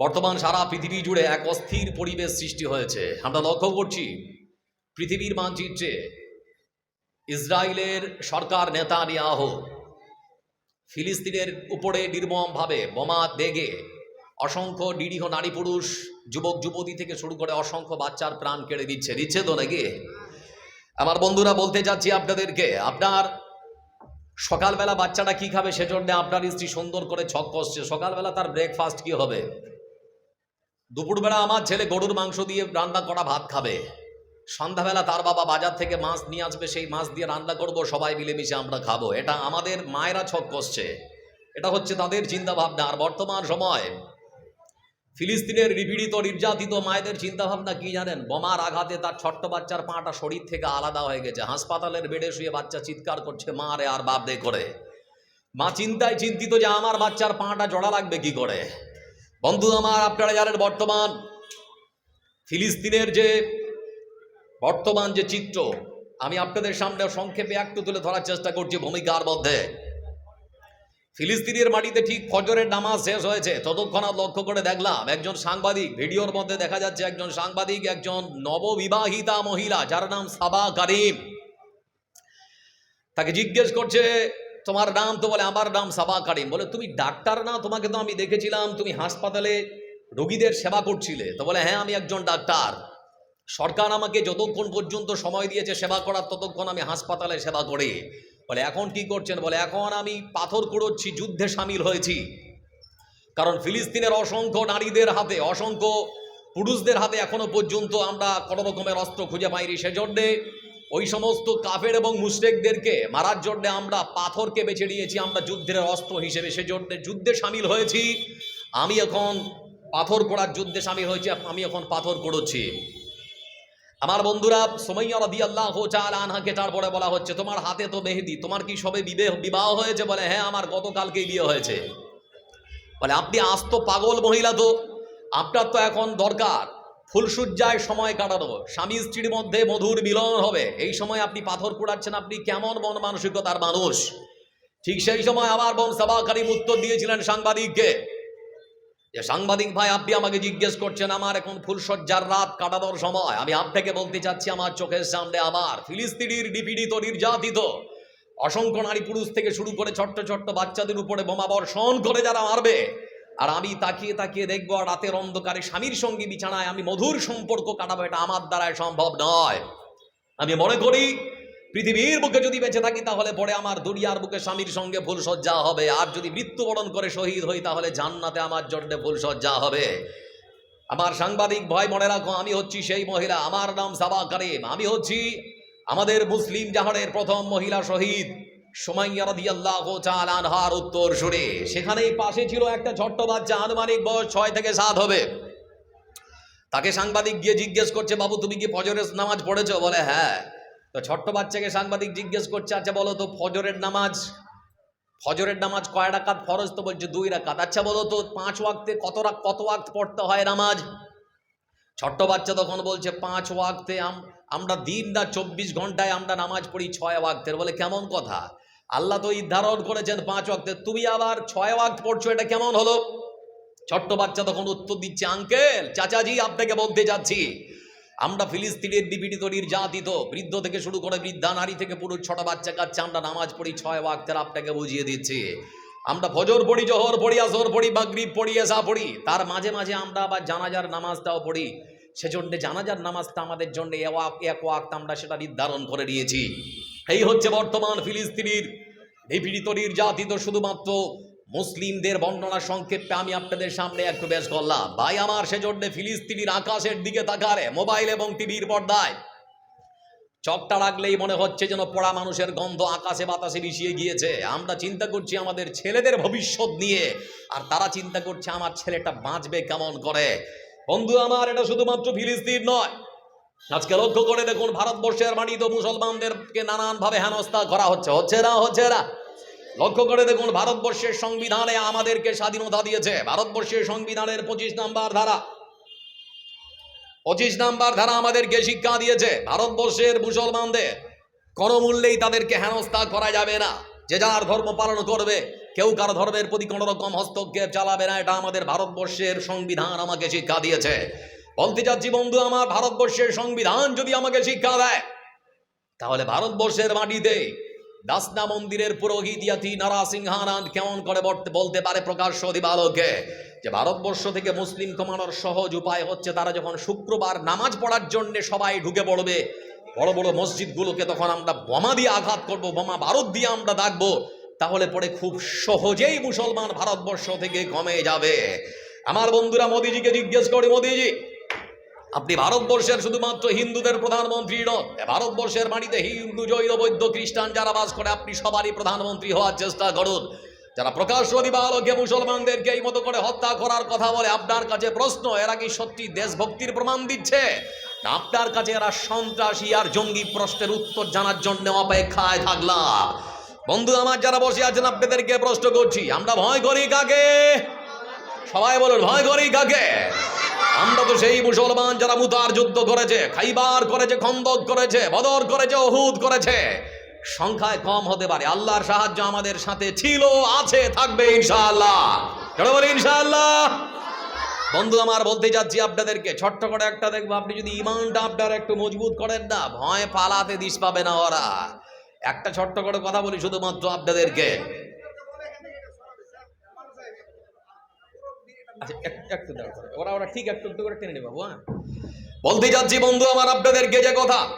বর্তমান সারা পৃথিবী জুড়ে এক অস্থির পরিবেশ সৃষ্টি হয়েছে। আমরা লক্ষ্য করছি, পৃথিবীর মানচিত্রে ইসরায়েলের সরকার নেতা নেওয়া ফিলিস্তিনের উপরে নির্মমভাবে বোমা দেগে অসংখ্য নিরীহ নারী পুরুষ যুবক, যুবতী থেকে শুরু করে অসংখ্য বাচ্চার প্রাণ কেড়ে দিচ্ছে দিচ্ছে তো নাকি? আমার বন্ধুরা বলতে চাচ্ছি আপনাদেরকে, আপনার সকালবেলা বাচ্চাটা কি খাবে সেজন্য আপনার স্ত্রী সুন্দর করে ছক কষছে। সকালবেলা তার ব্রেকফাস্ট কি হবে? দুপুরবেলা আমার ছেলে গরুর মাংস দিয়ে রান্না করা ভাত খাবে। সন্ধ্যাবেলা তার বাবা বাজার থেকে মাছ নিয়ে আসবে, সেই মাছ দিয়ে রান্না করব, সবাই মিলেমিশে আমরা খাব। এটা আমাদের মায়েরা ছক কষছে এটা হচ্ছে তাদের চিন্তা ভাবনা আর বর্তমান সময় ফিলিস্তিনের নিপীড়িত, নির্যাতিত মায়েদের চিন্তা ভাবনা কি জানেন? বোমার আঘাতে তার ছোট্ট বাচ্চার পাটা শরীর থেকে আলাদা হয়ে গেছে। হাসপাতালের বেডে শুয়ে বাচ্চা চিৎকার করছে, মা রে আর বাপ দে করে। মা চিন্তায় চিন্তিত যে আমার বাচ্চার পাটা জড়া লাগবে কি করে? বন্ধু আমার, আপনারা জানেন বর্তমান ফিলিস্তিনের যে বর্তমান যে চিত্র, আমি আপনাদের সামনে সংক্ষেপে একটু তুলে ধরার চেষ্টা করছি ভূমিকার মধ্যে। ফিলিস্তিনের মাটিতে ঠিক ফজরের নামাজ শেষ হয়েছে। ততক্ষণাৎ লক্ষ্য করে দেখলাম একজন সাংবাদিক, ভিডিওর মধ্যে দেখা যাচ্ছে একজন সাংবাদিক, একজন নববিবাহিতা মহিলা, যার নাম সাবা কারিম তাকে জিজ্ঞেস করছে তোমার নাম তো বলে, আমার নাম সাবা কারিম। বলে, তুমি ডাক্তার না? তোমাকে তো আমি দেখেছিলাম, তুমি হাসপাতালে রোগীদের সেবা করছিলে। তো বলে হ্যাঁ আমি একজন ডাক্তার। সরকার আমাকে যতক্ষণ পর্যন্ত সময় দিয়েছে সেবা করার, ততক্ষণ আমি হাসপাতালে সেবা করি। বলে, এখন কি করছেন? বলে, এখন আমি পাথর কুড়োচ্ছি, যুদ্ধে সামিল হয়েছি। কারণ ফিলিস্তিনের অসংখ্য নারীদের হাতে, অসংখ্য পুরুষদের হাতে এখনও পর্যন্ত আমরা কোনো রকমের অস্ত্র খুঁজে পাইনি। সেজন্যে ওই সমস্ত কাফের এবং মুশরেকদেরকে মারার জন্যে আমরা পাথরকে বেছে নিয়েছি, আমরা যুদ্ধের অস্ত্র হিসেবে। সেজন্য যুদ্ধে সামিল হয়েছি। আমি এখন পাথর করার যুদ্ধে সামিল হয়েছি, আমি এখন পাথর করছি আমার বন্ধুরা, সোমাইয়া রবি আল্লাহ চাল আনহাকে তারপরে বলা হচ্ছে, তোমার হাতে তো মেহেদি, তোমার কি সবে বিবাহ বিবাহ হয়েছে? বলে হ্যাঁ আমার গতকালকেই বিয়ে হয়েছে। বলে, আপনি আস্ত পাগল মহিলা তো, আপনার তো এখন দরকার। ফুলসজ্জায় সময় কাটানো স্বামী স্ত্রীর মধ্যে মধুর মিলন হবে। এই সময় আপনি পাথর কুড়াচ্ছেন, আপনি কেমন মন মানসিকতার মানুষ? ঠিক সেই সময় আবার বোন সাবাকারীম উত্তর দিয়েছিলেন সাংবাদিককে যে, সাংবাদিক ভাই, আপনি আমাকে জিজ্ঞেস করছেন, আমার এখন ফুলসজ্জার রাত কাটানোর সময়। আমি আপনাকে বলতে চাচ্ছি, আমার চোখের সামনে আমার ফিলিস্তিনির নিপীড়িত, নির্যাতিত, অসংখ্য নারী পুরুষ থেকে শুরু করে ছোট্ট ছোট্ট বাচ্চাদের উপরে বোমা বর্ষণ করে যারা মারবে। আর আমি তাকিয়ে তাকিয়ে দেখব রাতের অন্ধকারে স্বামীর সঙ্গে বিছানায় আমি মধুর সম্পর্ক কাটাবো, এটা আমার দ্বারায় সম্ভব নয়। আমি মনে করি, পৃথিবীর বুকে যদি বেঁচে থাকি তাহলে পরে আমার দুনিয়ার বুকে স্বামীর সঙ্গে ফুলসজ্জা হবে। আর যদি মৃত্যুবরণ করে শহীদ হই তাহলে জান্নাতে আমার জন্য ফুলসজ্জা হবে। আমার সাংবাদিক ভয় মনে রাখো, আমি হচ্ছি সেই মহিলা। আমার নাম সাবা কারিম। আমি হচ্ছি আমাদের মুসলিম জাহানের প্রথম মহিলা শহীদ। সোমাইয়া রাদিয়াল্লাহু তাআলা আনহার উত্তর সুরে সেখানেই পাশে ছিল একটা ছোট্ট বাচ্চা, আনুমানিক বয়স ছয় থেকে সাত হবে। তাকে সাংবাদিক গিয়ে জিজ্ঞেস করছে, বাবু, তুমি কি ফজরের নামাজ পড়েছো? বলে হ্যাঁ। তো ছোট্ট বাচ্চাকে সাংবাদিক জিজ্ঞেস করছে আচ্ছা বলো তো, ফজরের নামাজ? ফজরের নামাজ কয় রাকাত ফরজ? তো বলছে, দুই রাকাত। আচ্ছা বলো তো, পাঁচ ওয়াক্তে কত রাক, কত ওয়াক্ত পড়তে হয় নামাজ? ছোট্ট বাচ্চা তখন বলছে, পাঁচ ওয়াক্তে আম- আমরা দিন না চব্বিশ ঘন্টায় আমরা নামাজ পড়ি ছয় ওয়াক্তের। বলে, কেমন কথা? আল্লাহ তো নির্ধারণ করেছেন পাঁচ ওয়াক্তে। তুমি আবার ছয় ওয়াক্ত পড়ছো, এটা কেমন হলো? ছোট্ট বাচ্চা তখন উত্তর দিচ্ছে, আঙ্কেল, চাচাজি আপনাকে বলতে যাচ্ছি। আমরা ফিলিস্তিনের নিপীড়িত নির্যাতিত বৃদ্ধ থেকে শুরু করে বৃদ্ধা, নারী থেকে পুরো ছোট বাচ্চা কাচ্ছে আমরা নামাজ পড়ি ছয় ওয়াক্তের আপনাকে বুঝিয়ে দিচ্ছি। আমরা ফজর পড়ি, জহর পড়ি, আসর পড়ি, মাগরিব পড়ি, এসা পড়ি। তার মাঝে মাঝে আমরা আবার জানাজার নামাজটাও পড়ি। সেজন্য জানাজার নামাজটা আমাদের জন্য এক ওয়াক্ত আমরা সেটা নির্ধারণ করে নিয়েছি। এই হচ্ছে বর্তমান ফিলিস্তিনির নিপীড়িত নির্যাতিত শুধুমাত্র মুসলিমদের বর্ণনা সংক্ষেপে আমি আপনাদের সামনে একটু বেশ করলাম। ভাই, আমার সেজন্য ফিলিস্তিনির আকাশের দিকে তাকারে মোবাইল এবং টিভির পর্দায় চকটা রাখলেই মনে হচ্ছে যেন পড়া মানুষের গন্ধ আকাশে বাতাসে মিশিয়ে গিয়েছে। আমরা চিন্তা করছি আমাদের ছেলেদের ভবিষ্যৎ নিয়ে, আর তারা চিন্তা করছে আমার ছেলেটা বাঁচবে কেমন করে। বন্ধু, আমার এটা শুধুমাত্র ফিলিস্তিন নয় আজকে লক্ষ্য করে দেখুন ভারতবর্ষের মাটিতে মুসলমানদেরকে নানানভাবে হেনস্থা করা হচ্ছে। হচ্ছে না হচ্ছে না? লক্ষ্য করে দেখুন ভারতবর্ষের সংবিধানে আমাদেরকে স্বাধীনতা দিয়েছে। ভারতবর্ষের সংবিধানের পঁচিশ নাম্বার ধারা। পঁচিশ নাম্বার ধারা আমাদেরকে শিক্ষা দিয়েছে ভারতবর্ষের মুসলমানদের। কোনো মূল্যেই তাদেরকে হেনস্থা করা যাবে না। যে যার ধর্ম পালন করবে, কেউ কারও ধর্মের প্রতি কোনো রকম হস্তক্ষেপ চালাবে না। এটা আমাদের ভারতবর্ষের সংবিধান আমাকে শিক্ষা দিয়েছে। বলতে চাচ্ছি, বন্ধু, আমার ভারতবর্ষের সংবিধান যদি আমাকে শিক্ষা দেয়, তাহলে ভারতবর্ষের মাটিতে দাসনা মন্দিরের পুরোহিত ইয়াতি নারাসিংহারান কেমন করে বলতে- পারে প্রকাশ্য দিবালোকে যে ভারতবর্ষ থেকে মুসলিম কমানোর সহজ উপায় হচ্ছে তারা যখন শুক্রবার নামাজ পড়ার জন্যে সবাই ঢুকে পড়বে, বড় বড় মসজিদগুলোকে তখন আমরা বোমা দিয়ে আঘাত করব, বোমা বারুদ দিয়ে আমরা দাগবো তাহলে পরে খুব সহজেই মুসলমান ভারতবর্ষ থেকে কমে যাবে। আমার বন্ধুরা, মোদিজিকে জিজ্ঞেস করি, মোদিজি আপনি ভারতবর্ষের শুধুমাত্র হিন্দুদের প্রধানমন্ত্রী নন, ভারতবর্ষের মাটিতে হিন্দু, জৈন, বৌদ্ধ, খ্রিস্টান যারা বাস করে, আপনি সবারই প্রধানমন্ত্রী হওয়ার চেষ্টা করুন। যারা প্রকাশ্য দিবালোকে মুসলমানদেরকে এই মতো করে হত্যা করার কথা বলে, আপনার কাছে প্রশ্ন, এরা কি সত্যি দেশভক্তির প্রমাণ দিচ্ছে? না, আপনার কাছে এরা সন্ত্রাসী আর জঙ্গি প্রশ্নের উত্তর জানার জন্য অপেক্ষায় থাকলাম। বন্ধু আমার, যারা বসে আছেন, আপনাদেরকে প্রশ্ন করছি, আমরা ভয় করি কাকে? সবাই বলুন, ভয় করি কাকে? আমরা তো সেই মুসলমান যারা মুতার যুদ্ধ করেছে খাইবার করেছে, খন্দক করেছে, বদর করেছে অহুদ করেছে। সংখ্যায় কম হতে পারে। আল্লাহর সাহায্য আমাদের সাথে ছিল, আছে, থাকবে, ইনশাআল্লাহ। বলি ইনশাআল্লাহ? বন্ধু, আমার বলতে যাচ্ছি আপনাদেরকে, ছোট্ট করে একটা দেখব, আপনি যদি ইমানটা আপনার একটু মজবুত করেন না, ভয় পালাতে দিস পাবে না ওরা। একটা ছোট্ট করে কথা বলি শুধুমাত্র আপনাদেরকে। আচ্ছা। ওরা ওরা ঠিক একটু করে টেনে হ্যাঁ বলতে বন্ধু, আমার কথা,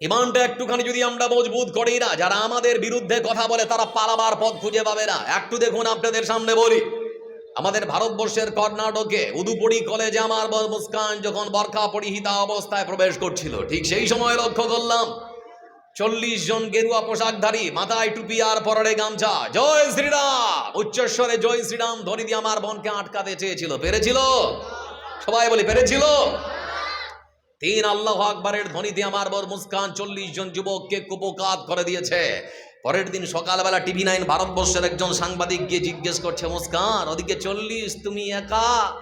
ইমানটা একটুখানি যদি আমরা মজবুত করি না, যারা আমাদের বিরুদ্ধে কথা বলে, তারা পালাবার পথ খুঁজে পাবে না একটু দেখুন আপনাদের সামনে বলি, আমাদের ভারতবর্ষের কর্ণাটকে উদুপুরি কলেজে আমার মুস্কান যখন বরখা পরিহিতা অবস্থায় প্রবেশ করছিল, ঠিক সেই সময় লক্ষ্য করলাম চল্লিশ জন গেরুয়া পোশাকধারী মাথায় টুপি আর পরনে গামছা। জয় শ্রীরাম! উচ্চস্বরে জয় শ্রীরাম ধরি দিয়ে আমার বোনকে আটকাতে চেয়েছিল। পেরেছিল? সবাই বলি, পেরেছিল? তিন আল্লাহ আকবরের ধ্বনিতে আমার বর মুস্কান চল্লিশ জন যুবককে কুপকাত করে দিয়েছে। পরের দিন সকালবেলা টিভি নাইন ভারতবর্ষের একজন সাংবাদিক গিয়ে জিজ্ঞেস করছে, মুস্কান, ওদিকে চল্লিশ, তুমি একা?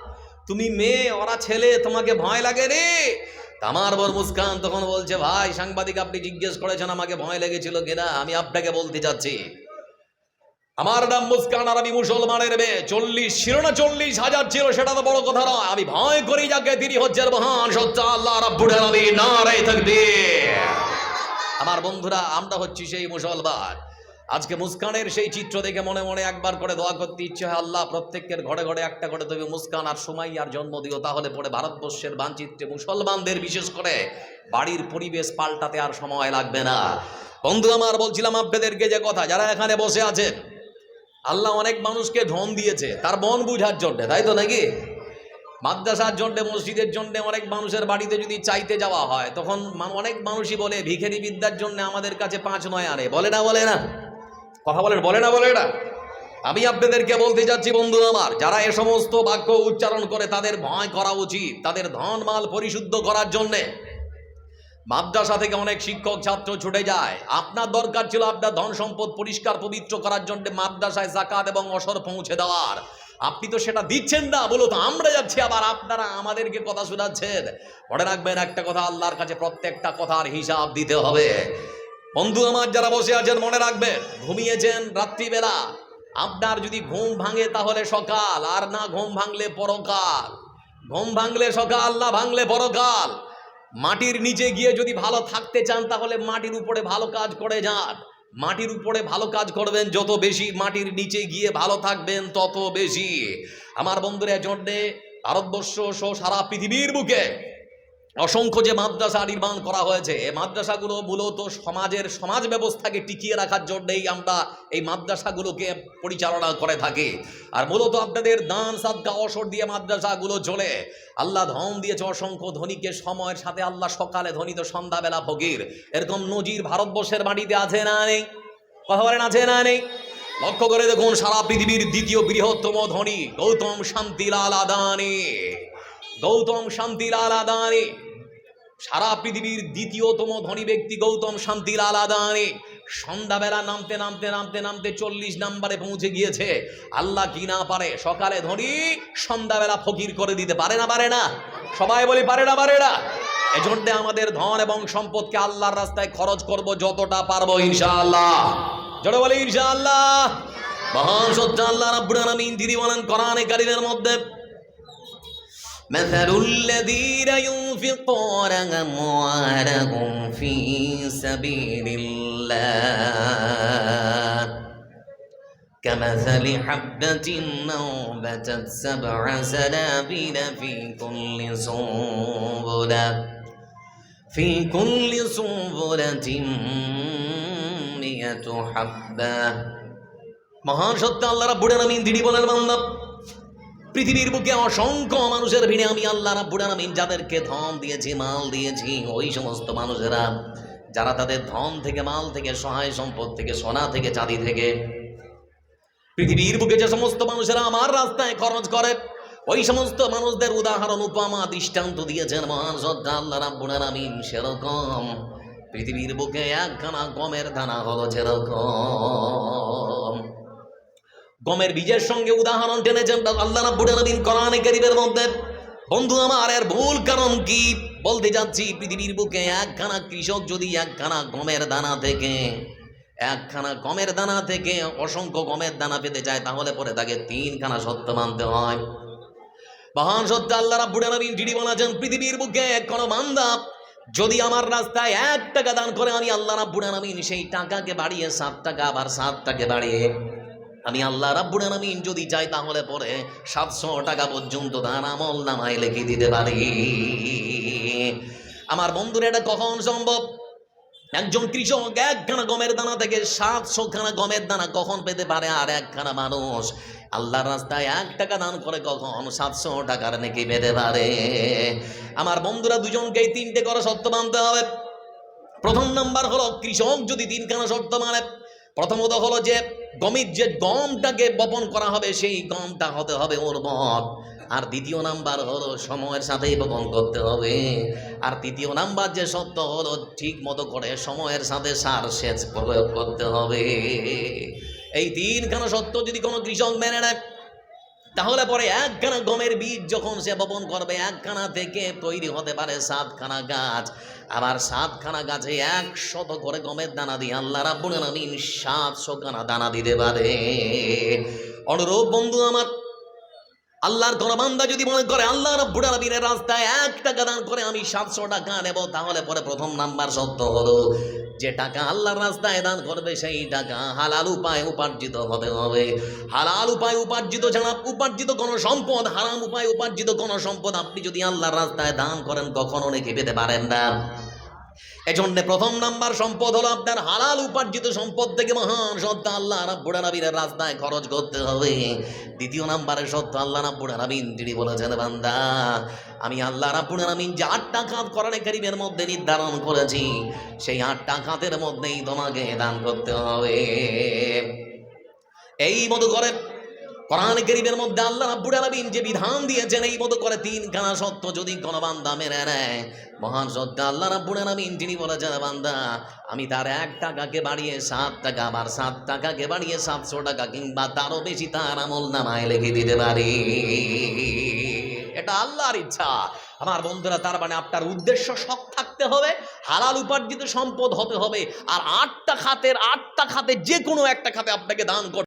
তুমি মেয়ে, ওরা ছেলে, তোমাকে ভয় লাগে রে? তা আমার বর মুস্কান তখন বলছে, ভাই, সাংবাদিক আপনি জিজ্ঞেস করেছেন, আমাকে ভয় লেগেছিল কিনা? আমি আপনাকে বলতে চাচ্ছি। আমার নাম মুস্কান আর আমি মুসলমানের মেয়ে। চল্লিশ ছিল না চল্লিশ হাজার ছিল, সেটা তো বড় কথা নয়। আমি ভয় করি যাকে, তিনি হচ্ছেন মহান সত্য আল্লাহ রাব্বুল আলামিন, নারায়ে তাকবীর। আমার বন্ধুরা, আমরা হচ্ছি সেই মুসলমান। আজকে মুস্কানের সেই চিত্র দেখে মনে মনে একবার করে দোয়া করতে ইচ্ছে হয়, আল্লাহ প্রত্যেকের ঘরে ঘরে একটা করে তবে মুস্কান আর সময় আর জন্ম দিও, তাহলে পরে ভারতবর্ষের মানচিত্রে মুসলমানদের বিশেষ করে বাড়ির পরিবেশ পাল্টাতে আর সময় লাগবে না। বন্ধু আমার, বলছিলাম আপনাদেরকে যে কথা, যারা এখানে বসে আছেন, আল্লাহ অনেক মানুষকে ধন দিয়েছে, তার মন বুঝার জন্যে, তাই তো নাকি? মাদ্রাসার জন্যে, মসজিদের জন্যে অনেক মানুষের বাড়িতে যদি চাইতে যাওয়া হয়, তখন অনেক মানুষই বলে, ভিখারি বিদ্যার জন্য আমাদের কাছে পাঁচ নয় আনে, বলে না বলে না? কথা বলেন, বলে না বলে না। আমি আপনাদেরকে বলতে যাচ্ছি বন্ধু আমার, যারা এ সমস্ত বাক্য উচ্চারণ করে তাদের ভয় করা উচিত, তাদের ধন মাল পরিশুদ্ধ করার জন্যে। মাদ্রাসা থেকে অনেক শিক্ষক, ছাত্র ছুটে যায়। আপনার দরকার ছিল আপনার ধন সম্পদ পরিষ্কার, পবিত্র করার জন্য মাদ্রাসায় জাকাত এবং অসর পৌঁছে দেওয়ার। আপনি তো সেটা দিচ্ছেন না, বলো তো, আমরা যাচ্ছি আবার, আপনারা আমাদেরকে কথা শোনাচ্ছেন। মনে রাখবেন, একটা কথা আল্লাহর কাছে প্রত্যেকটা কথার হিসাব দিতে হবে। বন্ধু আমার যারা বসে আছেন, মনে রাখবেন, ঘুমিয়েছেন রাত্রিবেলা। আপনার যদি ঘুম ভাঙে তাহলে সকাল, আর না ঘুম ভাঙলে পরকাল। ঘুম ভাঙলে সকাল, না ভাঙলে পরকাল। মাটির নিচে গিয়ে যদি ভালো থাকতে চান, তাহলে মাটির উপরে ভালো কাজ করে যান। মাটির উপরে ভালো কাজ করবেন, যত বেশি মাটির নিচে গিয়ে ভালো থাকবেন, তত বেশি। আমার বন্ধুরা জন্যে ভারতবর্ষ সহ সারা পৃথিবীর বুকে অসংখ্য যে মাদ্রাসা নির্মাণ করা হয়েছে এই মাদ্রাসাগুলো মূলত সমাজের সমাজ ব্যবস্থাকে টিকিয়ে রাখার জন্যই আমরা এই মাদ্রাসাগুলোকে পরিচালনা করে থাকি। আর মূলত আপনাদের দান, সাদকা, অসর দিয়ে মাদ্রাসাগুলো চলে আল্লাহ ধন দিয়েছে অসংখ্য ধনীকে, সময়ের সাথে আল্লাহ সকালে ধনী তো সন্ধ্যাবেলা ফকির। এরকম নজির ভারতবর্ষের মাটিতে আছে না নেই? কথা বলেন, আছে না নেই? লক্ষ্য করে দেখুন, সারা পৃথিবীর দ্বিতীয় বৃহত্তম ধনী, গৌতম শান্তিলাল আদানি। গৌতম শান্তিলাল আদানি। সারা পৃথিবীর দ্বিতীয়তম ধনী ব্যক্তি গৌতম শান্তিলাল আদানি সন্ধ্যাবেলা নামতে নামতে নামতে নামতে চল্লিশ নাম্বারে পৌঁছে গিয়েছে। আল্লাহ কি না পারে, সকালে ধনী, সন্ধ্যাবেলা ফকির করে দিতে পারে না পারে না? সবাই বলি পারে না পারে না। এজন্যে আমাদের ধন এবং সম্পদকে আল্লাহর রাস্তায় খরচ করব যতটা পারব ইনশাআল্লাহ। জড়ো বলি ইনশাআল্লাহ। মহান সত্য আল্লাহ রাব্বুল আলামিন বলেন, কোরআনে কারিমের মধ্যে, মাসালুল ينفقون أموالهم في سبيل الله كمثل حبة أنبتت سبع سنابل في كل سنبلة في كل سنبلة مئة حبة মহান সত্য আল্লাহ রাব্বুল আলামিন তিনি বলেন বান্দা পৃথিবীর বুকে অসংখ্য মানুষের ভিড়ে আমি আল্লাহ রাব্বুল আলামিন যাদেরকে ধন দিয়েছি, মাল দিয়েছি, ওই সমস্ত মানুষেরা, যারা তাদের ধন থেকে, মাল থেকে, সহায় সম্পদ থেকে, সোনা থেকে, চাঁদি থেকে, পৃথিবীর বুকে যে সমস্ত মানুষেরা আমার রাস্তায় খরচ করে, ওই সমস্ত মানুষদের উদাহরণ, উপমা, দৃষ্টান্ত দিয়েছেন মহান শ্রদ্ধা আল্লাহ রাব্বুল আলামিন, সেরকম পৃথিবীর বুকে একখানা গমের দানা হলো যেরকম গমের বীজের সঙ্গে উদাহরণ টেনেছেন আল্লাহ রাব্বুল আলামিন কোরআনে কারীমের মধ্যে। বন্ধু আমার, এর ভুল কারণ কি? বলতে যাচ্ছি, পৃথিবীর বুকে একখানা কৃষক যদি একখানা গমের দানা থেকে, একখানা গমের দানা থেকে অসংখ্য গমের দানা পেতে চায়, তাহলে পরে তাকে তিনখানা সত্য মানতে হয়। মহান সত্য আল্লাহ রাব্বুল আলামিন যিনি বলেছেন, পৃথিবীর বুকে কোন বান্দা যদি আমার রাস্তায় এক টাকা দান করে, আমি আল্লাহ রাব্বুল আলামিন সেই টাকাকে বাড়িয়ে সাত টাকা, আবার সাত টাকা বাড়িয়ে আমি আল্লাহ রাব্বুল আলামিন যদি চাই তাহলে পরে সাতশো টাকা পর্যন্ত দান আমল নামায় লিখে দিতে পারি। আমার বন্ধুরা এটা কখন সম্ভব? একজন কৃষক একখানা গমের দানা থেকে সাতশো খানা গমের দানা কখন পেতে পারে আর একখানা মানুষ? আল্লাহর রাস্তায় এক টাকা দান করে কখন সাতশো টাকার নাকি পেতে পারে? আমার বন্ধুরা দুজনকেই তিনটে করে সত্য মানতে হবে। প্রথম নাম্বার হলো কৃষক যদি তিনখানা শর্ত মানে প্রথমত হলো যে গমের যে গমটাকে বপন করা হবে, সেই গমটা হতে হবে উর্বর আর দ্বিতীয় নাম্বার হলো সময়ের সাথেই বপন করতে হবে। আর তৃতীয় নাম্বার যে সত্য হলো, ঠিক মতো করে সময়ের সাথে সার সেচ প্রয়োগ করতে হবে। এই তিনখানা সত্য যদি কোনো কৃষক মেনে নেয় তাহলে পরে একখানা গমের বীজ যখন সে বপন করবে, একখানা থেকে তৈরি হতে পারে সাতখানা গাছ। আবার সাতখানা গাছে এক শত করে গমের দানা দিয়ে আল্লাহ রাব্বুল আলামিন সাতশো খানা দানা দিতে পারে। অনুরূপ বন্ধু আমার আল্লাহর কোন বান্দা যদি মনে করে, আল্লাহ রাব্বুল রাস্তায় এক টাকা দান করে আমি সাতশো টাকা নেব, তাহলে পরে প্রথম নাম্বার সত্য হলো যে টাকা আল্লাহর রাস্তায় দান করবে, সেই টাকা হালাল উপায় উপার্জিত হতে হবে। হালাল উপায় উপার্জিত ছাড়া উপার্জিত কোনো সম্পদ, হারাম উপায় উপার্জিত কোনো সম্পদ আপনি যদি আল্লাহর রাস্তায় দান করেন, কখনো অনেকে পেতে পারেন না। এজন্য প্রথম নাম্বার সম্পদ হলো আপনার হালাল উপার্জিত সম্পদ থেকে মহান সত্য আল্লাহ রাব্বুল আলামিনের রাস্তায় খরচ করতে হবে। দ্বিতীয় নাম্বারে সত্য আল্লাহ রাব্বুল আলামিন, তিনি বলেছেন, বান্দা, আমি আল্লাহ রাব্বুল আলামিন যে আটটা খাত কোরআনে কারিমের মধ্যে নির্ধারণ করেছি, সেই আটটা খাতের মধ্যেই তোমাকে দান করতে হবে। এই মতো করে কোরআন করিমের মধ্যে আল্লাহ রাব্বুল আলামিন যে বিধান দিয়েছেন, এই মতো করে তিনখানা সত্য যদি কোনো বান্দা মেনে নেয়, মহান সত্য আল্লাহ রাব্বুল আলামিন যিনি বলেছেন, বান্দা, আমি তার এক টাকাকে বাড়িয়ে সাত টাকা আবার সাত টাকাকে বাড়িয়ে সাতশো টাকা কিংবা তারও বেশি তার আমল নামায় লিখে দিতে পারি। এটা আল্লাহর ইচ্ছা। আমার বন্ধুরা, তার মানে আপনার উদ্দেশ্য সৎ থাকতে হবে, হালাল উপার্জিত সম্পদ হতে হবে, আর আটটা খাতের, আটটা খাতে যে কোনো একটা খাতে আপনাকে দান করতে